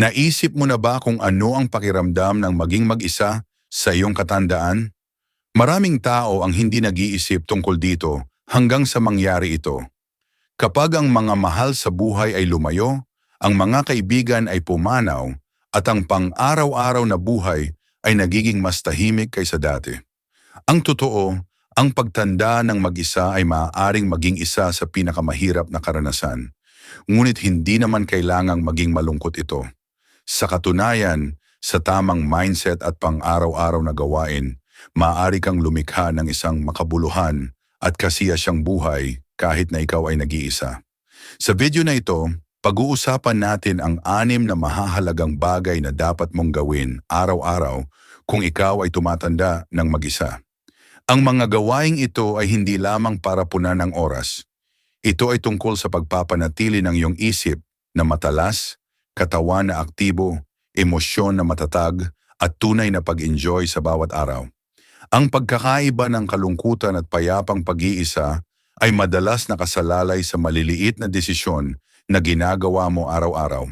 Naisip mo na ba kung ano ang pakiramdam ng maging mag-isa sa iyong katandaan? Maraming tao ang hindi nag-iisip tungkol dito hanggang sa mangyari ito. Kapag ang mga mahal sa buhay ay lumayo, ang mga kaibigan ay pumanaw, at ang pang-araw-araw na buhay ay nagiging mas tahimik kaysa dati. Ang totoo, ang pagtanda ng mag-isa ay maaaring maging isa sa pinakamahirap na karanasan. Ngunit hindi naman kailangang maging malungkot ito. Sa katunayan, sa tamang mindset at pang-araw-araw na gawain, maaari kang lumikha ng isang makabuluhan at kasiyasyang buhay kahit na ikaw ay nag-iisa. Sa video na ito, pag-uusapan natin ang anim na mahahalagang bagay na dapat mong gawin araw-araw kung ikaw ay tumatanda ng mag-isa. Ang mga gawaing ito ay hindi lamang para punan ng oras. Ito ay tungkol sa pagpapanatili ng iyong isip na matalas, katawan na aktibo, emosyon na matatag, at tunay na pag-enjoy sa bawat araw. Ang pagkakaiba ng kalungkutan at payapang pag-iisa ay madalas nakasalalay sa maliliit na desisyon na ginagawa mo araw-araw.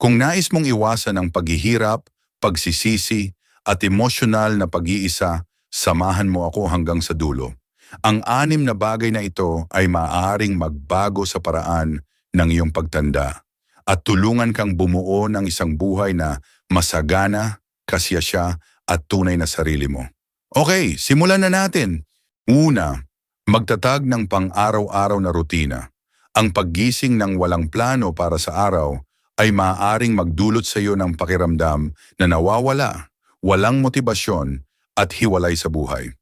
Kung nais mong iwasan ang paghihirap, pagsisisi, at emosyonal na pag-iisa, samahan mo ako hanggang sa dulo. Ang anim na bagay na ito ay maaaring magbago sa paraan ng iyong pagtanda at tulungan kang bumuo ng isang buhay na masagana, kasiyasya at tunay na sarili mo. Okay, simulan na natin. Una, magtatag ng pang-araw-araw na rutina. Ang paggising ng walang plano para sa araw ay maaaring magdulot sa iyo ng pakiramdam na nawawala, walang motibasyon at hiwalay sa buhay.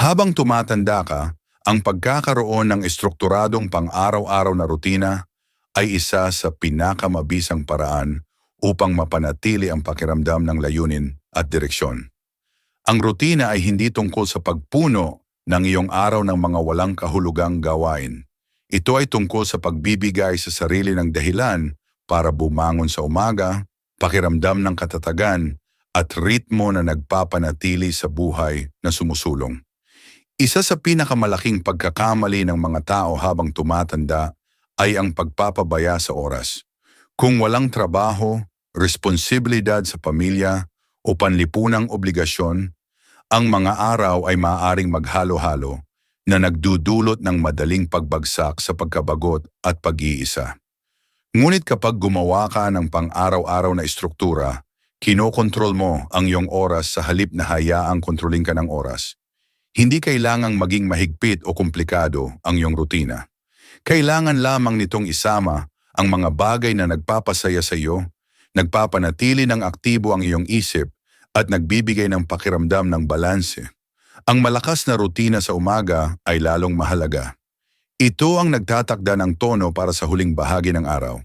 Habang tumatanda ka, ang pagkakaroon ng estrukturadong pang-araw-araw na rutina ay isa sa pinakamabisang paraan upang mapanatili ang pakiramdam ng layunin at direksyon. Ang rutina ay hindi tungkol sa pagpuno ng iyong araw ng mga walang kahulugang gawain. Ito ay tungkol sa pagbibigay sa sarili ng dahilan para bumangon sa umaga, pakiramdam ng katatagan, at ritmo na nagpapanatili sa buhay na sumusulong. Isa sa pinakamalaking pagkakamali ng mga tao habang tumatanda ay ang pagpapabaya sa oras. Kung walang trabaho, responsibilidad sa pamilya o panlipunang obligasyon, ang mga araw ay maaaring maghalo-halo na nagdudulot ng madaling pagbagsak sa pagkabagot at pag-iisa. Ngunit kapag gumawa ka ng pang-araw-araw na istruktura, kinokontrol mo ang iyong oras sa halip na hayaang kontroling ka ng oras. Hindi kailangang maging mahigpit o komplikado ang iyong rutina. Kailangan lamang nitong isama ang mga bagay na nagpapasaya sa iyo, nagpapanatili ng aktibo ang iyong isip at nagbibigay ng pakiramdam ng balanse. Ang malakas na rutina sa umaga ay lalong mahalaga. Ito ang nagtatakda ng tono para sa huling bahagi ng araw.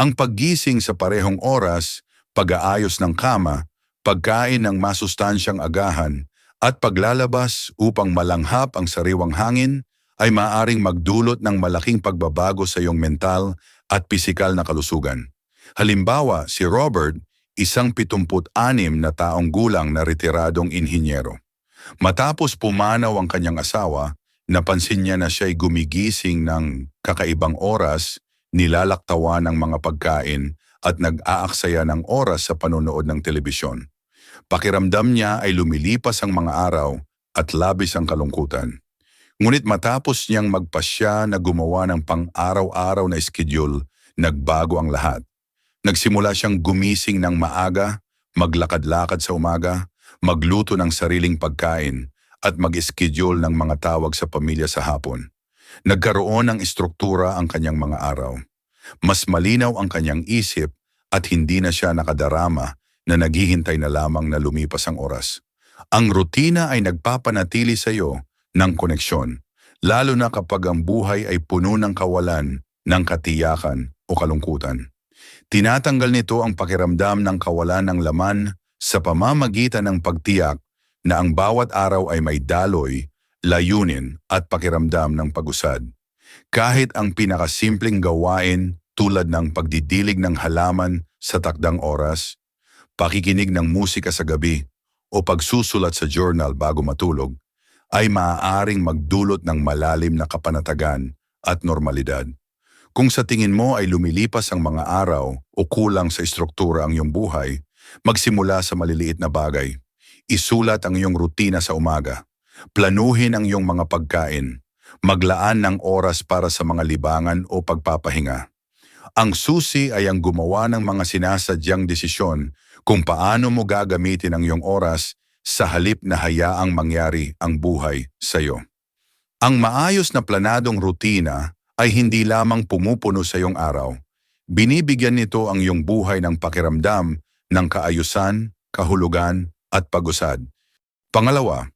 Ang paggising sa parehong oras, pag-aayos ng kama, pagkain ng masustansyang agahan, at paglalabas upang malanghap ang sariwang hangin ay maaring magdulot ng malaking pagbabago sa iyong mental at pisikal na kalusugan. Halimbawa, si Robert, isang 76 na taong gulang na retiradong inhinyero. Matapos pumanaw ang kanyang asawa, napansin niya na siya'y gumigising ng kakaibang oras, nilalaktawa ng mga pagkain at nag-aaksaya ng oras sa panonood ng telebisyon. Pakiramdam niya ay lumilipas ang mga araw at labis ang kalungkutan. Ngunit matapos niyang magpasya na gumawa ng pang-araw-araw na schedule, nagbago ang lahat. Nagsimula siyang gumising ng maaga, maglakad-lakad sa umaga, magluto ng sariling pagkain at mag-schedule ng mga tawag sa pamilya sa hapon. Nagkaroon ng istruktura ang kanyang mga araw. Mas malinaw ang kanyang isip at hindi na siya nakadarama na naghihintay na lamang na lumipas ang oras. Ang rutina ay nagpapanatili sa iyo ng koneksyon, lalo na kapag ang buhay ay puno ng kawalan, ng katiyakan o kalungkutan. Tinatanggal nito ang pakiramdam ng kawalan ng laman sa pamamagitan ng pagtiyak na ang bawat araw ay may daloy, layunin at pakiramdam ng pagusad. Kahit ang pinakasimpleng gawain tulad ng pagdidilig ng halaman sa takdang oras, pakikinig ng musika sa gabi o pagsusulat sa journal bago matulog, ay maaaring magdulot ng malalim na kapanatagan at normalidad. Kung sa tingin mo ay lumilipas ang mga araw o kulang sa estruktura ang iyong buhay, magsimula sa maliliit na bagay. Isulat ang iyong rutina sa umaga. Planuhin ang iyong mga pagkain. Maglaan ng oras para sa mga libangan o pagpapahinga. Ang susi ay ang gumawa ng mga sinasadyang desisyon kung paano mo gagamitin ang iyong oras sa halip na hayaang mangyari ang buhay sa iyo. Ang maayos na planadong rutina ay hindi lamang pumupuno sa iyong araw. Binibigyan nito ang iyong buhay ng pakiramdam ng kaayusan, kahulugan at pagusad. Pangalawa,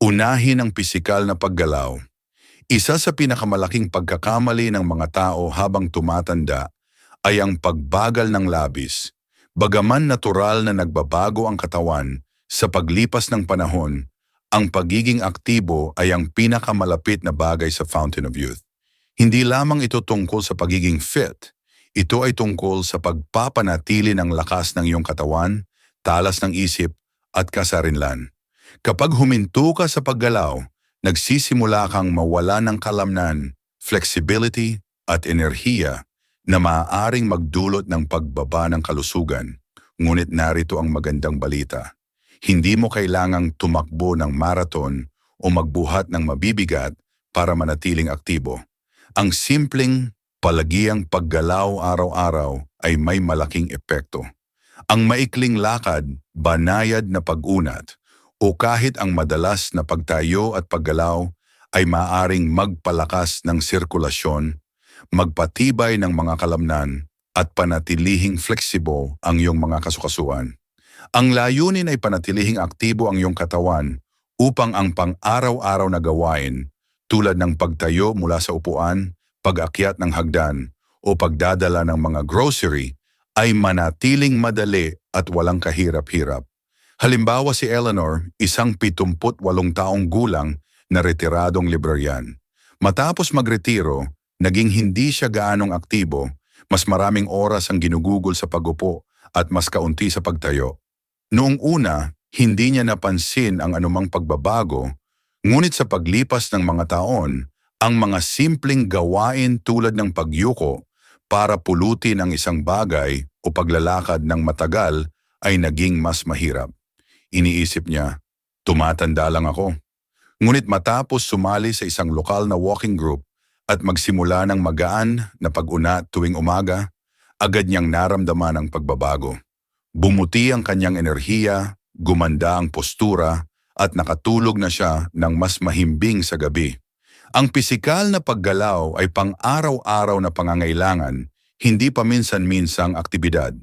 unahin ang pisikal na paggalaw. Isa sa pinakamalaking pagkakamali ng mga tao habang tumatanda ay ang pagbagal ng labis. Bagaman natural na nagbabago ang katawan sa paglipas ng panahon, ang pagiging aktibo ay ang pinakamalapit na bagay sa Fountain of Youth. Hindi lamang ito tungkol sa pagiging fit, ito ay tungkol sa pagpapanatili ng lakas ng iyong katawan, talas ng isip at kasarinlan. Kapag huminto ka sa paggalaw, nagsisimula kang mawala ng kalamnan, flexibility at enerhiya na maaaring magdulot ng pagbaba ng kalusugan. Ngunit narito ang magandang balita. Hindi mo kailangang tumakbo ng marathon o magbuhat ng mabibigat para manatiling aktibo. Ang simpleng palagiang paggalaw araw-araw ay may malaking epekto. Ang maikling lakad, banayad na pag-unat, o kahit ang madalas na pagtayo at paggalaw ay maaring magpalakas ng sirkulasyon, magpatibay ng mga kalamnan, at panatilihing flexible ang iyong mga kasukasuan. Ang layunin ay panatilihing aktibo ang iyong katawan upang ang pang-araw-araw na gawain tulad ng pagtayo mula sa upuan, pag-akyat ng hagdan o pagdadala ng mga grocery ay manatiling madali at walang kahirap-hirap. Halimbawa si Eleanor, isang 78 taong gulang na retiradong librarian. Matapos magretiro, naging hindi siya gaanong aktibo, mas maraming oras ang ginugugol sa pagupo at mas kaunti sa pagtayo. Noong una, hindi niya napansin ang anumang pagbabago, ngunit sa paglipas ng mga taon, ang mga simpleng gawain tulad ng pagyuko para pulutin ang isang bagay o paglalakad ng matagal ay naging mas mahirap. Iniisip niya, tumatanda lang ako. Ngunit matapos sumali sa isang lokal na walking group at magsimula ng magaan na pag-una tuwing umaga, agad niyang naramdaman ang pagbabago. Bumuti ang kanyang enerhiya, gumanda ang postura, at nakatulog na siya ng mas mahimbing sa gabi. Ang pisikal na paggalaw ay pang-araw-araw na pangangailangan, hindi paminsan-minsang aktibidad.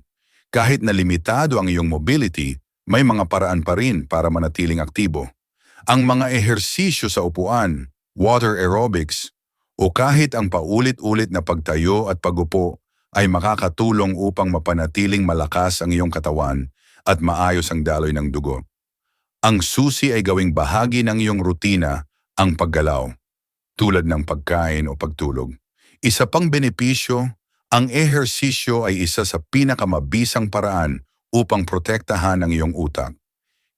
Kahit na limitado ang iyong mobility, may mga paraan pa rin para manatiling aktibo. Ang mga ehersisyo sa upuan, water aerobics, o kahit ang paulit-ulit na pagtayo at pagupo ay makakatulong upang mapanatiling malakas ang iyong katawan at maayos ang daloy ng dugo. Ang susi ay gawing bahagi ng iyong rutina ang paggalaw, tulad ng pagkain o pagtulog. Isa pang benepisyo, ang ehersisyo ay isa sa pinakamabisang paraan upang protektahan ang iyong utak.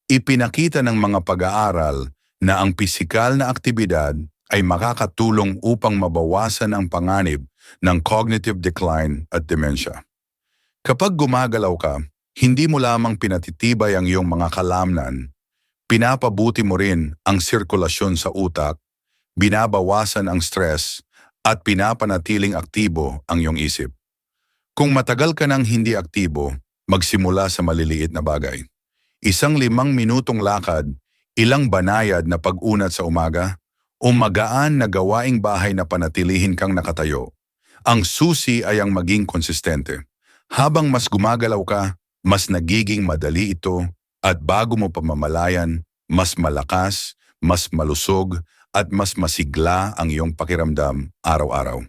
Ipinakita ng mga pag-aaral na ang pisikal na aktibidad ay makakatulong upang mabawasan ang panganib ng cognitive decline at dementia. Kapag gumagalaw ka, hindi mo lamang pinatitibay ang iyong mga kalamnan, pinapabuti mo rin ang sirkulasyon sa utak, binabawasan ang stress, at pinapanatiling aktibo ang iyong isip. Kung matagal ka nang hindi aktibo, magsimula sa maliliit na bagay. Isang limang minutong lakad, ilang banayad na pag-unat sa umaga, o magaan na gawaing bahay na panatilihin kang nakatayo. Ang susi ay ang maging konsistente. Habang mas gumagalaw ka, mas nagiging madali ito at bago mo pamamalayan, mas malakas, mas malusog at mas masigla ang iyong pakiramdam araw-araw.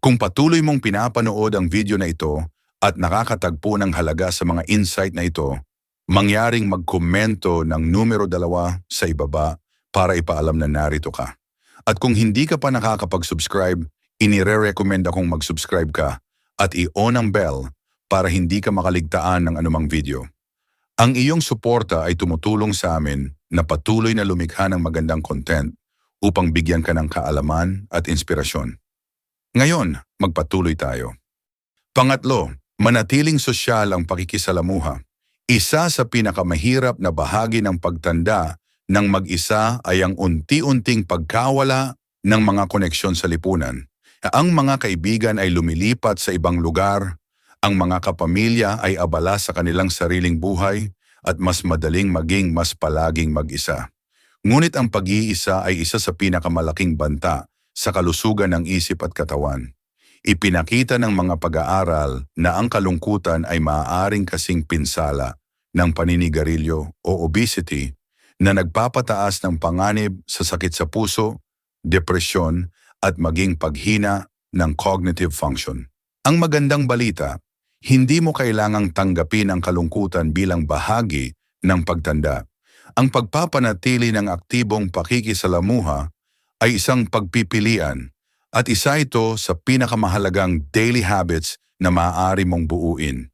Kung patuloy mong pinapanood ang video na ito at nakakatagpo ng halaga sa mga insight na ito, mangyaring magkomento ng numero dalawa sa ibaba para ipaalam na narito ka. At kung hindi ka pa nakakapag-subscribe, inire-recommend akong mag-subscribe ka at i-on ang bell para hindi ka makaligtaan ng anumang video. Ang iyong suporta ay tumutulong sa amin na patuloy na lumikha ng magandang content upang bigyan ka ng kaalaman at inspirasyon. Ngayon, magpatuloy tayo. Pangatlo, manatiling sosyal ang pakikisalamuha. Isa sa pinakamahirap na bahagi ng pagtanda ng mag-isa ay ang unti-unting pagkawala ng mga koneksyon sa lipunan. Ang mga kaibigan ay lumilipat sa ibang lugar, ang mga kapamilya ay abala sa kanilang sariling buhay at mas madaling maging mas palaging mag-isa. Ngunit ang pag-iisa ay isa sa pinakamalaking banta sa kalusugan ng isip at katawan. Ipinakita ng mga pag-aaral na ang kalungkutan ay maaaring kasing pinsala ng paninigarilyo o obesity na nagpapataas ng panganib sa sakit sa puso, depresyon at maging paghina ng cognitive function. Ang magandang balita, hindi mo kailangang tanggapin ang kalungkutan bilang bahagi ng pagtanda. Ang pagpapanatili ng aktibong pakikisalamuha ay isang pagpipilian at isa ito sa pinakamahalagang daily habits na maaari mong buuin.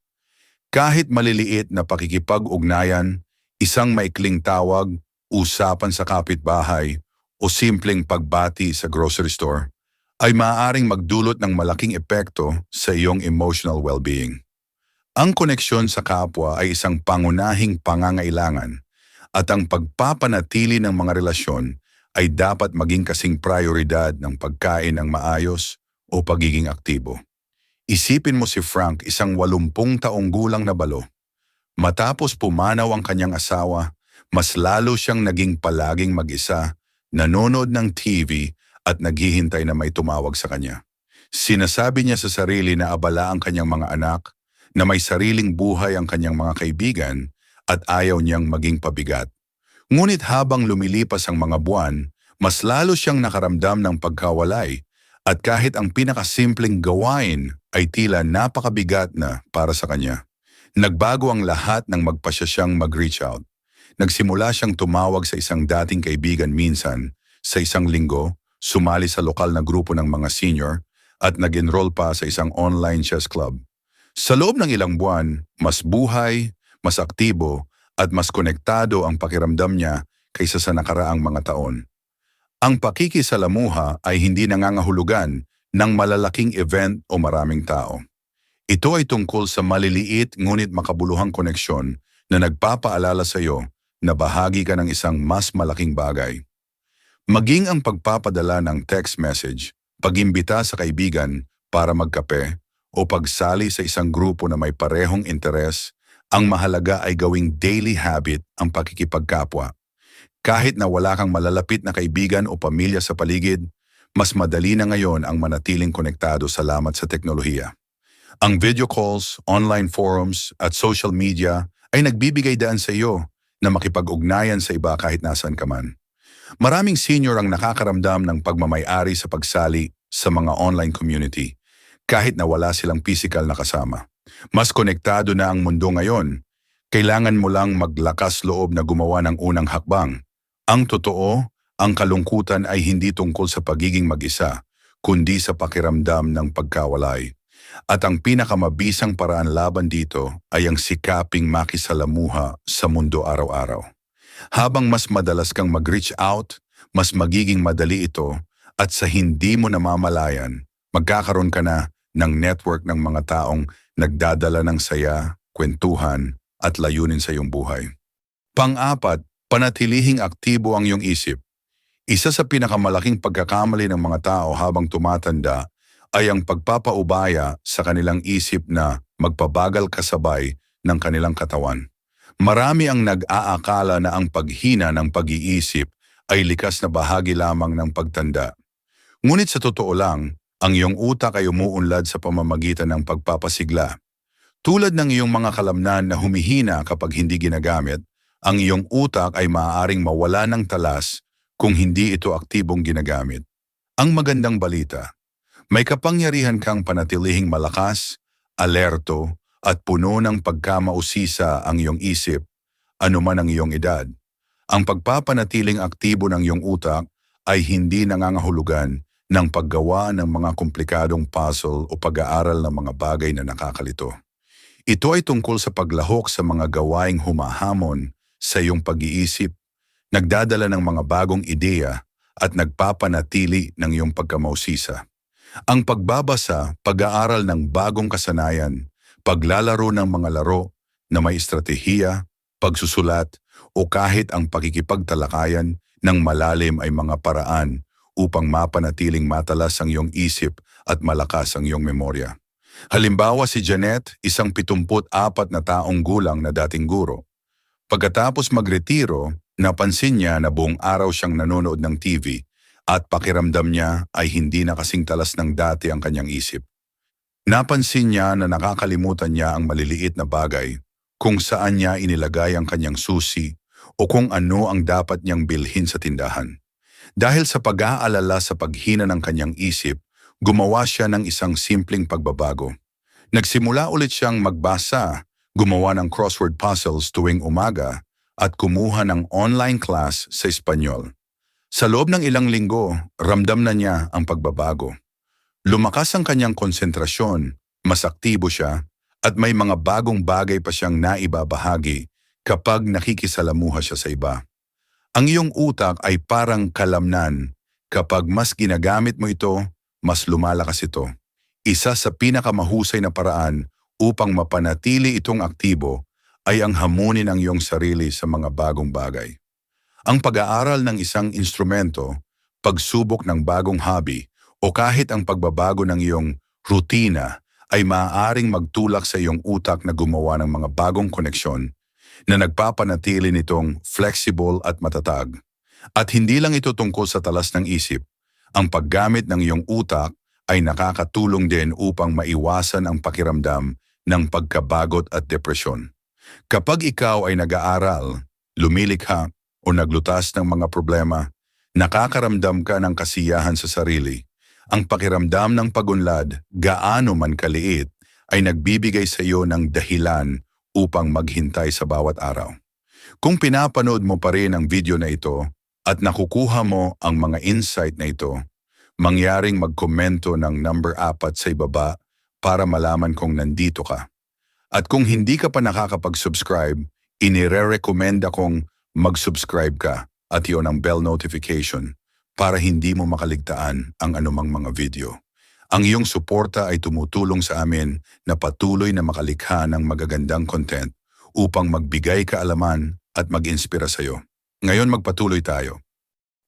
Kahit maliliit na pakikipag-ugnayan, isang maikling tawag, usapan sa kapitbahay, o simpleng pagbati sa grocery store, ay maaaring magdulot ng malaking epekto sa iyong emotional well-being. Ang koneksyon sa kapwa ay isang pangunahing pangangailangan at ang pagpapanatili ng mga relasyon ay dapat maging kasing prioridad ng pagkain ng maayos o pagiging aktibo. Isipin mo si Frank isang walumpung taong gulang na balo. Matapos pumanaw ang kanyang asawa, mas lalo siyang naging palaging mag-isa, nanonood ng TV at naghihintay na may tumawag sa kanya. Sinasabi niya sa sarili na abala ang kanyang mga anak, na may sariling buhay ang kanyang mga kaibigan at ayaw niyang maging pabigat. Ngunit habang lumilipas ang mga buwan, mas lalo siyang nakaramdam ng pagkawalay at kahit ang pinakasimpleng gawain ay tila napakabigat na para sa kanya. Nagbago ang lahat nang magpasya siyang mag-reach out. Nagsimula siyang tumawag sa isang dating kaibigan minsan, sa isang linggo, sumali sa lokal na grupo ng mga senior, at nag-enroll pa sa isang online chess club. Sa loob ng ilang buwan, mas buhay, mas aktibo, at mas konektado ang pakiramdam niya kaysa sa nakaraang mga taon. Ang pakikisalamuha ay hindi nangangahulugan ng malalaking event o maraming tao. Ito ay tungkol sa maliliit ngunit makabuluhang koneksyon na nagpapaalala sa iyo na bahagi ka ng isang mas malaking bagay. Maging ang pagpapadala ng text message, pagimbita sa kaibigan para magkape o pagsali sa isang grupo na may parehong interes ang mahalaga ay gawing daily habit ang pakikipagkapwa. Kahit na wala kang malalapit na kaibigan o pamilya sa paligid, mas madali na ngayon ang manatiling konektado salamat sa teknolohiya. Ang video calls, online forums at social media ay nagbibigay daan sa iyo na makipag-ugnayan sa iba kahit nasaan ka man. Maraming senior ang nakakaramdam ng pagmamayari sa pagsali sa mga online community kahit na wala silang physical na kasama. Mas konektado na ang mundo ngayon. Kailangan mo lang maglakas loob na gumawa ng unang hakbang. Ang totoo, ang kalungkutan ay hindi tungkol sa pagiging mag-isa, kundi sa pakiramdam ng pagkawalay. At ang pinakamabisang paraan laban dito ay ang sikaping makisalamuha sa mundo araw-araw. Habang mas madalas kang mag-reach out, mas magiging madali ito at sa hindi mo namamalayan, magkakaroon ka na ng network ng mga taong nagdadala ng saya, kwentuhan at layunin sa iyong buhay. Pang-apat, panatilihing aktibo ang iyong isip. Isa sa pinakamalaking pagkakamali ng mga tao habang tumatanda ay ang pagpapaubaya sa kanilang isip na magpabagal kasabay ng kanilang katawan. Marami ang nag-aakala na ang paghina ng pag-iisip ay likas na bahagi lamang ng pagtanda. Ngunit sa totoo lang, ang iyong utak ay umuunlad sa pamamagitan ng pagpapasigla. Tulad ng iyong mga kalamnan na humihina kapag hindi ginagamit, ang iyong utak ay maaaring mawala ng talas kung hindi ito aktibong ginagamit. Ang magandang balita, may kapangyarihan kang panatilihing malakas, alerto, at puno ng pagkamausisa ang iyong isip, anuman ang iyong edad. Ang pagpapanatiling aktibo ng iyong utak ay hindi nangangahulugan ng paggawa ng mga komplikadong puzzle o pag-aaral ng mga bagay na nakakalito. Ito ay tungkol sa paglahok sa mga gawaing humahamon sa iyong pag-iisip, nagdadala ng mga bagong ideya at nagpapanatili ng iyong pagkamausisa. Ang pagbabasa, pag-aaral ng bagong kasanayan, paglalaro ng mga laro na may estratehiya, pagsusulat, o kahit ang pakikipagtalakayan ng malalim ay mga paraan upang mapanatiling matalas ang iyong isip at malakas ang iyong memorya. Halimbawa si Janet, isang 74 na taong gulang na dating guro. Pagkatapos magretiro, napansin niya na buong araw siyang nanonood ng TV at pakiramdam niya ay hindi na kasing talas ng dati ang kanyang isip. Napansin niya na nakakalimutan niya ang maliliit na bagay kung saan niya inilagay ang kanyang susi o kung ano ang dapat niyang bilhin sa tindahan. Dahil sa pag-aalala sa paghina ng kanyang isip, gumawa siya ng isang simpleng pagbabago. Nagsimula ulit siyang magbasa, gumawa ng crossword puzzles tuwing umaga at kumuha ng online class sa Espanyol. Sa loob ng ilang linggo, ramdam na niya ang pagbabago. Lumakas ang kanyang konsentrasyon, mas aktibo siya, at may mga bagong bagay pa siyang naibabahagi kapag nakikisalamuha siya sa iba. Ang iyong utak ay parang kalamnan. Kapag mas ginagamit mo ito, mas lumalakas ito. Isa sa pinakamahusay na paraan upang mapanatili itong aktibo ay ang hamunin ang iyong sarili sa mga bagong bagay. Ang pag-aaral ng isang instrumento, pagsubok ng bagong hobby, o kahit ang pagbabago ng iyong rutina ay maaaring magtulak sa iyong utak na gumawa ng mga bagong koneksyon na nagpapanatili nitong flexible at matatag. At hindi lang ito tungkol sa talas ng isip. Ang paggamit ng iyong utak ay nakakatulong din upang maiwasan ang pakiramdam ng pagkabagot at depresyon. Kapag ikaw ay nag-aaral, lumilikha o naglutas ng mga problema, nakakaramdam ka ng kasiyahan sa sarili. Ang pakiramdam ng pagunlad, gaano man kaliit, ay nagbibigay sa iyo ng dahilan upang maghintay sa bawat araw. Kung pinapanood mo pa rin ang video na ito at nakukuha mo ang mga insight na ito, mangyaring magkomento ng number apat sa ibaba para malaman kung nandito ka. At kung hindi ka pa nakakapag-subscribe, inire-recommenda kong mag-subscribe ka at iyon ang bell notification para hindi mo makaligtaan ang anumang mga video. Ang iyong suporta ay tumutulong sa amin na patuloy na makalikha ng magagandang content upang magbigay kaalaman at mag-inspira sa iyo. Ngayon magpatuloy tayo.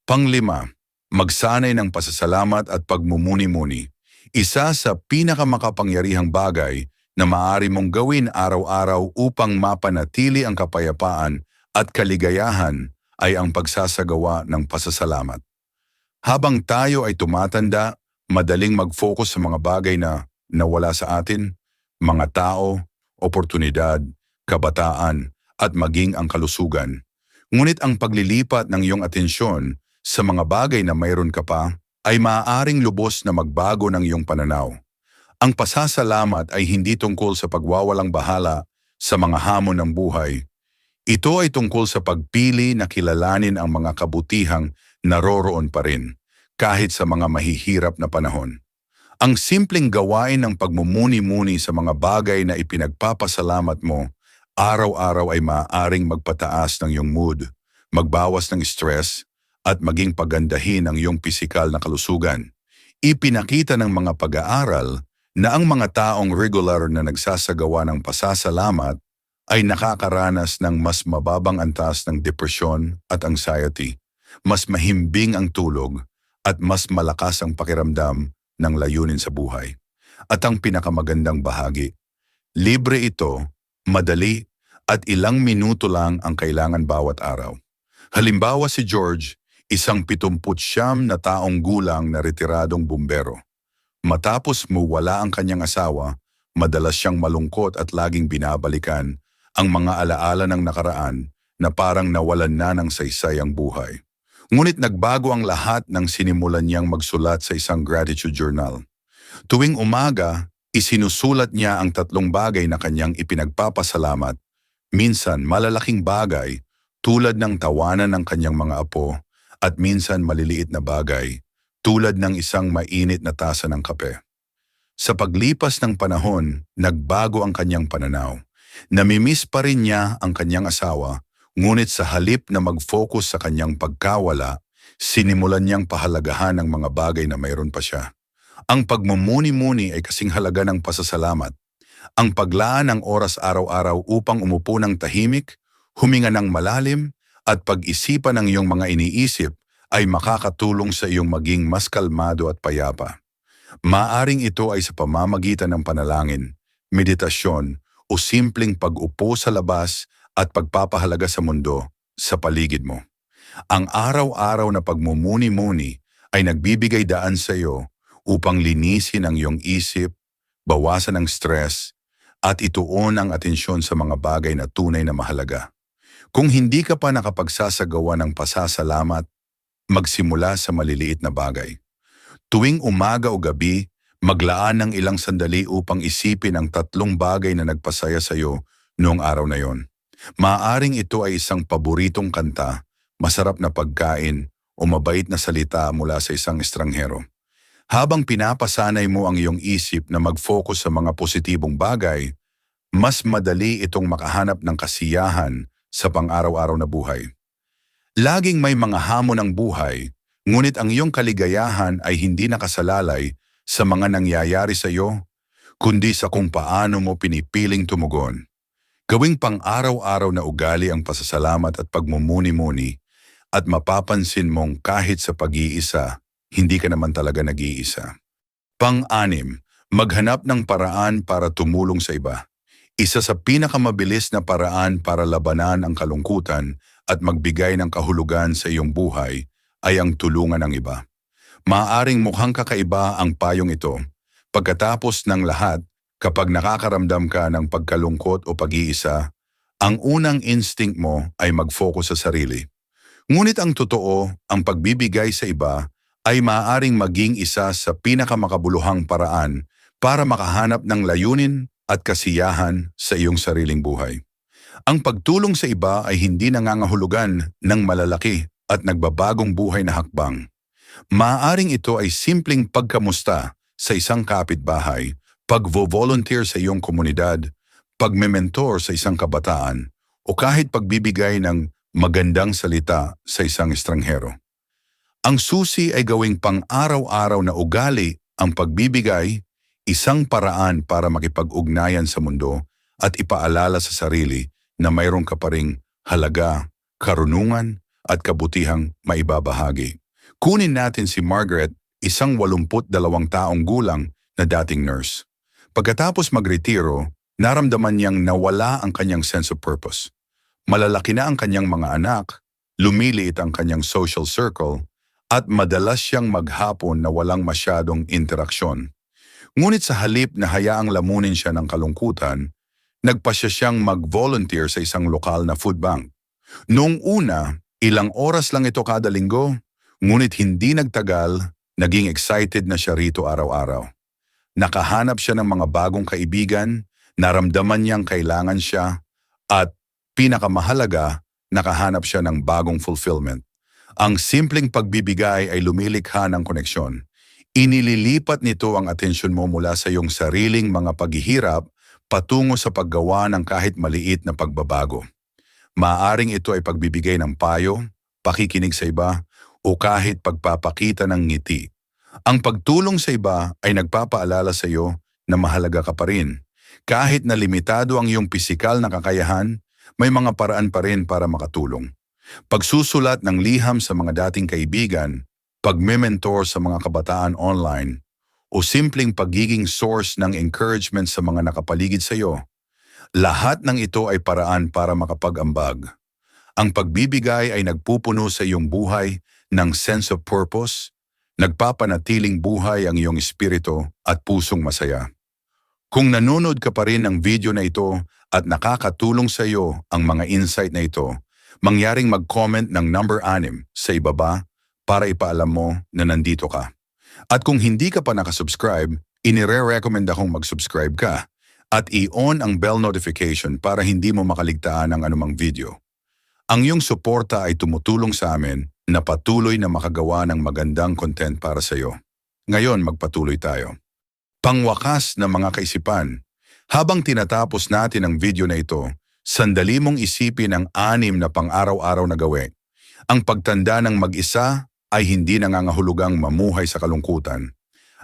Panglima, magsanay ng pasasalamat at pagmumuni-muni. Isa sa pinakamakapangyarihang bagay na maaari mong gawin araw-araw upang mapanatili ang kapayapaan at kaligayahan ay ang pagsasagawa ng pasasalamat. Habang tayo ay tumatanda, madaling mag-focus sa mga bagay na nawala sa atin, mga tao, oportunidad, kabataan, at maging ang kalusugan. Ngunit ang paglilipat ng iyong atensyon sa mga bagay na mayroon ka pa ay maaaring lubos na magbago ng iyong pananaw. Ang pasasalamat ay hindi tungkol sa pagwawalang bahala sa mga hamon ng buhay. Ito ay tungkol sa pagpili na kilalanin ang mga kabutihang naroroon pa rin kahit sa mga mahihirap na panahon. Ang simpleng gawain ng pagmumuni-muni sa mga bagay na ipinagpapasalamat mo, araw-araw ay maaaring magpataas ng iyong mood, magbawas ng stress, at maging pagandahin ang iyong pisikal na kalusugan. Ipinakita ng mga pag-aaral na ang mga taong regular na nagsasagawa ng pasasalamat ay nakakaranas ng mas mababang antas ng depresyon at anxiety, mas mahimbing ang tulog, at mas malakas ang pakiramdam ng layunin sa buhay. At ang pinakamagandang bahagi, libre ito, madali, at ilang minuto lang ang kailangan bawat araw. Halimbawa si George, isang pitumput siyam na taong gulang na retiradong bumbero. Matapos muwala ang kanyang asawa, madalas siyang malungkot at laging binabalikan ang mga alaala ng nakaraan na parang nawalan na ng saysay ang buhay. Ngunit nagbago ang lahat nang sinimulan niyang magsulat sa isang gratitude journal. Tuwing umaga, isinusulat niya ang tatlong bagay na kanyang ipinagpapasalamat. Minsan malalaking bagay tulad ng tawanan ng kanyang mga apo at minsan maliliit na bagay tulad ng isang mainit na tasa ng kape. Sa paglipas ng panahon, nagbago ang kanyang pananaw. Namimiss pa rin niya ang kanyang asawa Ngunit sa halip na mag-focus sa kanyang pagkawala, sinimulan niyang pahalagahan ang mga bagay na mayroon pa siya. Ang pagmumuni-muni ay kasing halaga ng pasasalamat. Ang paglaan ng oras araw-araw upang umupo ng tahimik, huminga ng malalim, at pag-isipan ng iyong mga iniisip ay makakatulong sa iyong maging mas kalmado at payapa. Maaring ito ay sa pamamagitan ng panalangin, meditasyon, o simpleng pag-upo sa labas at pagpapahalaga sa mundo, sa paligid mo. Ang araw-araw na pagmumuni-muni ay nagbibigay daan sa iyo upang linisin ang iyong isip, bawasan ang stress, at ituon ang atensyon sa mga bagay na tunay na mahalaga. Kung hindi ka pa nakapagsasagawa ng pasasalamat, magsimula sa maliliit na bagay. Tuwing umaga o gabi, maglaan ng ilang sandali upang isipin ang tatlong bagay na nagpasaya sa iyo noong araw na yon. Maaring ito ay isang paboritong kanta, masarap na pagkain, o mabait na salita mula sa isang estranghero. Habang pinapasanay mo ang iyong isip na mag-focus sa mga positibong bagay, mas madali itong makahanap ng kasiyahan sa pang-araw-araw na buhay. Laging may mga hamon ng buhay, ngunit ang iyong kaligayahan ay hindi nakasalalay sa mga nangyayari sa iyo, kundi sa kung paano mo pinipiling tumugon. Gawing pang-araw-araw na ugali ang pasasalamat at pagmumuni-muni at mapapansin mong kahit sa pag-iisa, hindi ka naman talaga nag-iisa. Pang-anim, maghanap ng paraan para tumulong sa iba. Isa sa pinakamabilis na paraan para labanan ang kalungkutan at magbigay ng kahulugan sa iyong buhay ay ang tulungan ng iba. Maaring mukhang kakaiba ang payong ito. Pagkatapos ng lahat, kapag nakakaramdam ka ng pagkalungkot o pag-iisa, ang unang instinct mo ay mag-focus sa sarili. Ngunit ang totoo, ang pagbibigay sa iba ay maaaring maging isa sa pinakamakabuluhang paraan para makahanap ng layunin at kasiyahan sa iyong sariling buhay. Ang pagtulong sa iba ay hindi nangangahulugan ng malalaki at nagbabagong buhay na hakbang. Maaring ito ay simpleng pagkamusta sa isang kapitbahay, pagvo-volunteer sa iyong komunidad, pagmementor sa isang kabataan, o kahit pagbibigay ng magandang salita sa isang estranghero. Ang susi ay gawing pang-araw-araw na ugali ang pagbibigay, isang paraan para makipag-ugnayan sa mundo at ipaalala sa sarili na mayroon ka pa ring halaga, karunungan at kabutihang maibabahagi. Kunin natin si Margaret, isang 82 taong gulang na dating nurse. Pagkatapos magretiro, naramdaman niyang nawala ang kanyang sense of purpose. Malalaki na ang kanyang mga anak, lumiliit ang kanyang social circle, at madalas siyang maghapon na walang masyadong interaksyon. Ngunit sa halip na hayaang lamunin siya ng kalungkutan, nagpasya siyang mag-volunteer sa isang lokal na food bank. Noong una, ilang oras lang ito kada linggo, ngunit hindi nagtagal, naging excited na siya rito araw-araw. Nakahanap siya ng mga bagong kaibigan, naramdaman niyang kailangan siya, at pinakamahalaga, nakahanap siya ng bagong fulfillment. Ang simpleng pagbibigay ay lumilikha ng koneksyon. Inililipat nito ang atensyon mo mula sa iyong sariling mga paghihirap patungo sa paggawa ng kahit maliit na pagbabago. Maaring ito ay pagbibigay ng payo, pakikinig sa iba, o kahit pagpapakita ng ngiti. Ang pagtulong sa iba ay nagpapaalala sa iyo na mahalaga ka pa rin. Kahit na limitado ang iyong pisikal na kakayahan, may mga paraan pa rin para makatulong. Pagsusulat ng liham sa mga dating kaibigan, pagme-mentor sa mga kabataan online, o simpleng pagiging source ng encouragement sa mga nakapaligid sa iyo, lahat ng ito ay paraan para makapag-ambag. Ang pagbibigay ay nagpupuno sa iyong buhay ng sense of purpose, nagpapanatiling buhay ang iyong espiritu at pusong masaya. Kung nanonood ka pa rin ng video na ito at nakakatulong sa iyo ang mga insight na ito, mangyaring mag-comment ng number 6 sa ibaba para ipaalam mo na nandito ka. At kung hindi ka pa nakasubscribe, inire-recommend akong mag-subscribe ka at i-on ang bell notification para hindi mo makaligtaan ng anumang video. Ang iyong suporta ay tumutulong sa amin na patuloy na makagawa ng magandang content para sa iyo. Ngayon, magpatuloy tayo. Pangwakas na mga kaisipan, habang tinatapos natin ang video na ito, sandali mong isipin ang anim na pang-araw-araw na gawin. Ang pagtanda ng mag-isa ay hindi nangangahulugang mamuhay sa kalungkutan.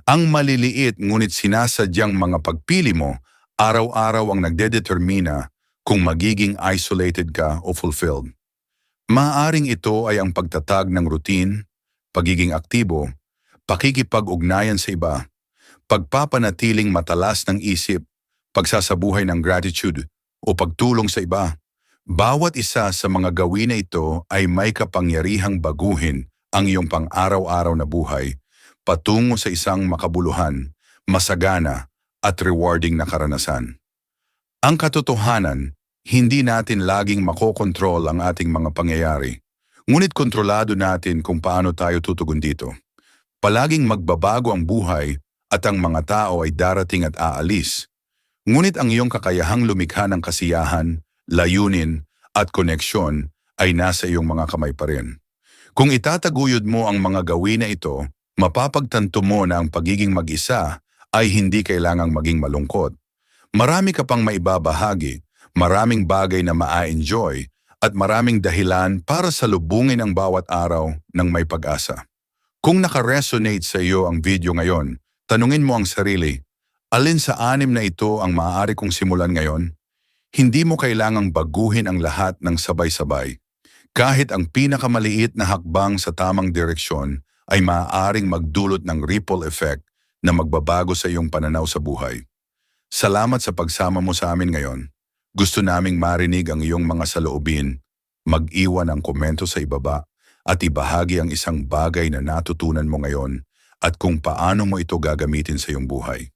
Ang maliliit ngunit sinasadyang mga pagpili mo, araw-araw ang nagdedetermina kung magiging isolated ka o fulfilled. Maaring ito ay ang pagtatag ng routine, pagiging aktibo, pakikipag-ugnayan sa iba, pagpapanatiling matalas ng isip, pagsasabuhay ng gratitude o pagtulong sa iba. Bawat isa sa mga gawin na ito ay may kapangyarihang baguhin ang iyong pang-araw-araw na buhay patungo sa isang makabuluhan, masagana at rewarding na karanasan. Ang katotohanan, hindi natin laging makokontrol ang ating mga pangyayari. Ngunit kontrolado natin kung paano tayo tutugon dito. Palaging magbabago ang buhay at ang mga tao ay darating at aalis. Ngunit ang iyong kakayahang lumikha ng kasiyahan, layunin at koneksyon ay nasa iyong mga kamay pa rin. Kung itataguyod mo ang mga gawin na ito, mapapagtanto mo na ang pagiging mag-isa ay hindi kailangang maging malungkot. Marami ka pang maibabahagi, maraming bagay na maa-enjoy, at maraming dahilan para salubungin ang bawat araw ng may pag-asa. Kung nakaresonate sa iyo ang video ngayon, tanungin mo ang sarili, alin sa anim na ito ang maaari kong simulan ngayon? Hindi mo kailangang baguhin ang lahat ng sabay-sabay. Kahit ang pinakamaliit na hakbang sa tamang direksyon ay maaaring magdulot ng ripple effect na magbabago sa iyong pananaw sa buhay. Salamat sa pagsama mo sa amin ngayon. Gusto naming marinig ang iyong mga saloobin, mag-iwan ang komento sa ibaba at ibahagi ang isang bagay na natutunan mo ngayon at kung paano mo ito gagamitin sa iyong buhay.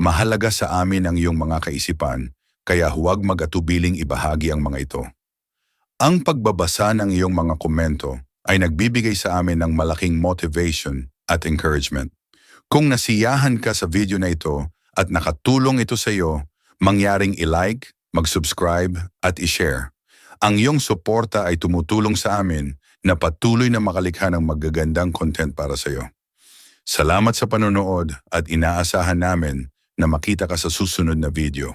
Mahalaga sa amin ang iyong mga kaisipan, kaya huwag mag-atubiling ibahagi ang mga ito. Ang pagbabasa ng iyong mga komento ay nagbibigay sa amin ng malaking motivation at encouragement. Kung nasiyahan ka sa video na ito at nakatulong ito sa iyo, mangyaring i-like, mag-subscribe at i-share. Ang iyong suporta ay tumutulong sa amin na patuloy na makalikha ng magagandang content para sa iyo. Salamat sa panonood at inaasahan namin na makita ka sa susunod na video.